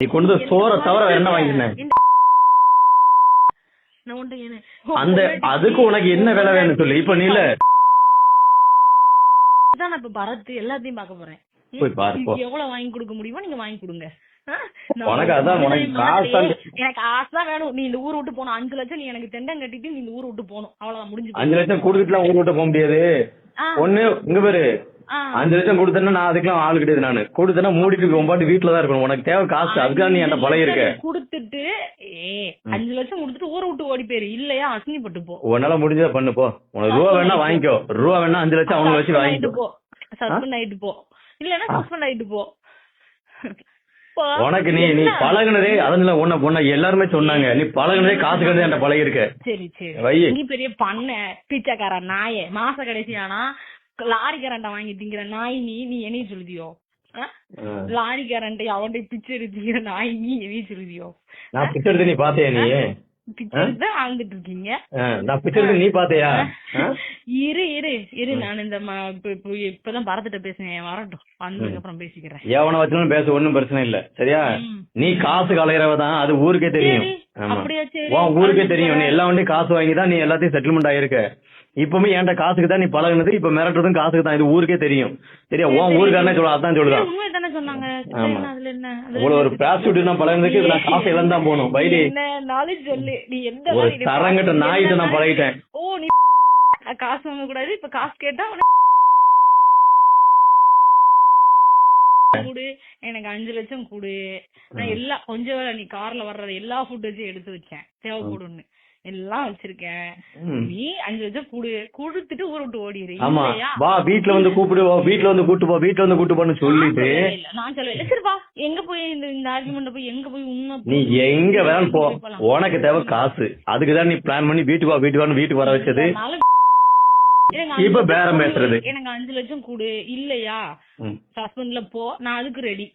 நீ கொண்டு சோற தவிர வேற என்ன வாங்கினேன் அந்த அதுக்கு உனக்கு என்ன வேலை வேணும் சொல்லு. இப்ப நீ இல்ல. நான் இப்ப பரத் எல்லாத்தையும் பார்க்க போறேன்? போய் பாரு. எவ்வளவு வாங்கி கொடுக்க முடியுமோ நீங்க வாங்கி கொடுங்க. உனக்கு அதான். எனக்கு தான் வேணும். நீ இந்த ஊரை விட்டு போகணும் அஞ்சு லட்சம் நீ எனக்கு தெண்டம் கட்டிட்டு நீ இந்த ஊரை விட்டு போகணும். அவ்வளவுதான் முடிஞ்சு. அஞ்சு லட்சம் கொடுத்துட்டுலாம் ஊர் விட்டு போக முடியாது. ஒண்ணு இங்க பாரு. அஞ்சு லட்சம் கொடுத்தேன்னா நான் அதுக்கெல்லாம் ஆள் கிடையாது நானு. கொடுத்தேன்னா மூடிட்டு ஒம்பாட்டு வீட்டுல தான் இருக்கணும். உனக்கு தேவை காசு. அதுக்காக நீ என்கிட்ட பழகி இருக்க கொடுத்துட்டு அஞ்சு லட்சம் கொடுத்துட்டு ஊரை விட்டு ஓடி போயிரு. இல்லையா அசிங்கப்பட்டு போ. உன்னால முடிஞ்சதை பண்ணு போ. உனக்கு ரூபா வேணா வாங்கிக்கோ. ரூபா வேணா அஞ்சு லட்சம் அவனுக்கு வச்சு வாங்கிக்கோ. போ. சஸ்பெண்ட் ஆயிட்டு போ. இல்லன்னா சஸ்பெண்ட் ஆயிட்டு போ. உனக்கு நீ நீ என்ன? பழகுனதே அதுல உன்ன பொண்ண எல்லாருமே சொன்னாங்க. நீ பழகுனதே காசு கண்டு என்கிட்ட பழகி இருக்க சரி. நீ பெரிய பண்ண. பிச்சைக்கார நாயே. மாச கடைசியானா லாரிக்காரன்ட்ட வாங்கி திங்கிற நாய் நீ நீ என்னைய சொல்லுதியோ? ஆ? லாரிக்காரன்ட்ட அவன்கிட்ட பிச்சை எடுத்துக்கிற நாய் நீ என்னைய சொல்லுதியோ? நான் பிச்சை எடுத்து நீ பாத்தியா நீ? வாழ்ந்துட்டு இருக்கீங்க. ஆ, நான் பிச்சை எடுத்து நீ பாத்தியா? இரு இரு இரு. நான் இந்த இப்பதான் பரத்திட்ட பேசுனேன். வரட்டும். வந்ததுக்கு அப்புறம் பேசிக்கிறேன். எவனை வச்சாலும் பேச ஒண்ணும் பிரச்சனை இல்ல. சரியா. நீ காசு கலையிறவ தான் அது ஊருக்கே தெரியும். அப்படியா? சரி. ஊருக்கே தெரியும். நீ எல்லா வண்டியும் காசு வாங்கி தான் நீ எல்லாத்தையும் செட்டில்மெண்ட் ஆயிருக்க. இப்பவுமே என்கிட்ட காசுக்கு தான் நீ பழகுனது? இப்ப மிரட்டுறதும் காசுக்கு தான். இது ஊருக்கே தெரியும். சரியா? உன் ஊருக்காரனே சொல்ல அதான் சொல்லுதான். தானே இவ்வளவு ஒரு பிராஸ்டியூட் நான் பழகுனதுக்கு இதுல காசு போகணும். நாலேஜ் சொல்லு. நீ எந்த ஒரு தரங்கட்ட நாயிட்ட நான் பழகிட்டேன். ஓ நீ காசு வாங்க கூடாது இப்ப காசு கேட்டா கொடு எனக்கு அஞ்சு லட்சம் கொடு. நான் எல்லா கொஞ்சம் வேலை நீ கார்ல வர்றது எல்லா ஃபுட் வச்சு எடுத்து வச்சேன். தேவைப்படும்னு. எல்லாம் வச்சிருக்கேன். நீ அஞ்சு லட்சம் கொடு. கொடுத்துட்டு ஊரை விட்டு ஓடிடு. ஆமா? வா வீட்ல வந்து கூப்பிடு வா வீட்ல வந்து கூட்டு போ வீட்ல வந்து கூட்டு போன்னு சொல்லிட்டு. நான் சொல்லவே இல்ல. நான் சொல்லவே இல்ல. சரிப்பா எங்க போய் இந்த இந்த ஆர்குமெண்ட் போய் எங்க போய் உண்மை நீ எங்க வேணாலும் போ. உனக்கு தேவை காசு. அதுக்கு தான் நீ பிளான் பண்ணி வீட்டுக்கு வா வீட்டுக்கு வான்னு வீட்டுக்கு வர வச்சது. இப்ப லட்சம் பேரம். பேசுறது. எனக்கு அஞ்சு லட்சம் கொடு இல்லையா. சஸ்பெண்ட்ல போ நான் அதுக்கு ரெடி